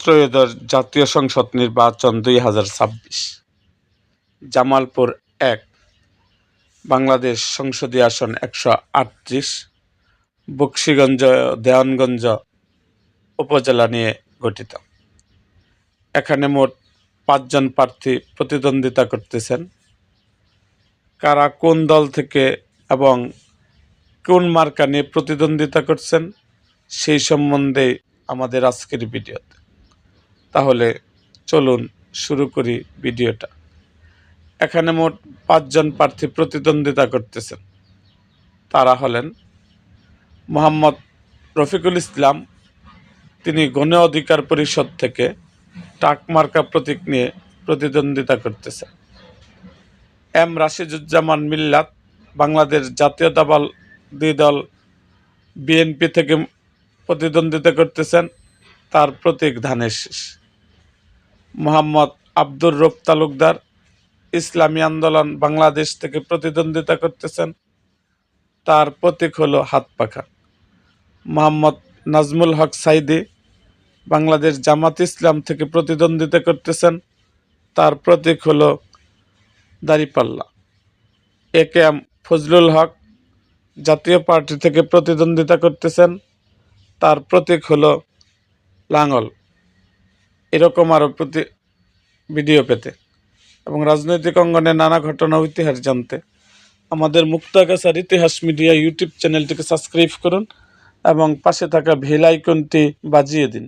ত্রয়োদশ জাতীয় সংসদ নির্বাচন দুই হাজার ছাব্বিশ। জামালপুর এক, বাংলাদেশ সংসদীয় আসন একশো আটত্রিশ, বক্সিগঞ্জ, দেওয়ানগঞ্জ উপজেলা নিয়ে গঠিত। এখানে মোট পাঁচজন প্রার্থী প্রতিদ্বন্দ্বিতা করতেছেন। কারা কোন দল থেকে এবং কোন মার্কা নিয়ে প্রতিদ্বন্দ্বিতা করছেন, সেই সম্বন্ধে আমাদের আজকের ভিডিওতে। তাহলে চলুন শুরু করি ভিডিওটা। এখানে মোট পাঁচজন প্রার্থী প্রতিদ্বন্দ্বিতা করতেছেন। তারা হলেন মোহাম্মদ রফিকুল ইসলাম। তিনি গণ অধিকার পরিষদ থেকে টাক মার্কা প্রতীক নিয়ে প্রতিদ্বন্দ্বিতা করতেছেন। এম রাশিদুজ্জামান মিল্লাত, বাংলাদেশ জাতীয় জাতীয়তাবাদী দল বিএনপি থেকে প্রতিদ্বন্দ্বিতা করতেছেন। তার প্রতীক ধানের শীষ। মোহাম্মদ আব্দুর রব তালুকদার ইসলামী আন্দোলন বাংলাদেশ থেকে প্রতিদ্বন্দ্বিতা করতেছেন। তার প্রতীক হলো হাত পাখা। মোহাম্মদ নাজমুল হক সাইদি বাংলাদেশ জামাত ইসলাম থেকে প্রতিদ্বন্দ্বিতা করতেছেন। তার প্রতীক হলো দাঁড়িপাল্লা। এ কে এম ফজলুল হক জাতীয় পার্টি থেকে প্রতিদ্বন্দ্বিতা করতেছেন। তার প্রতীক হলো লাঙ্গল এরকম আরও প্রতি ভিডিও পেতে। এবং রাজনৈতিক অঙ্গনে নানা ঘটনা ইতিহাস জানতে। আমাদের মুক্তাগাছার ইতিহাস মিডিয়া ইউটিউব চ্যানেলটিকে সাবস্ক্রাইব করুন এবং পাশে থাকা ভেল আইকনটি বাজিয়ে দিন।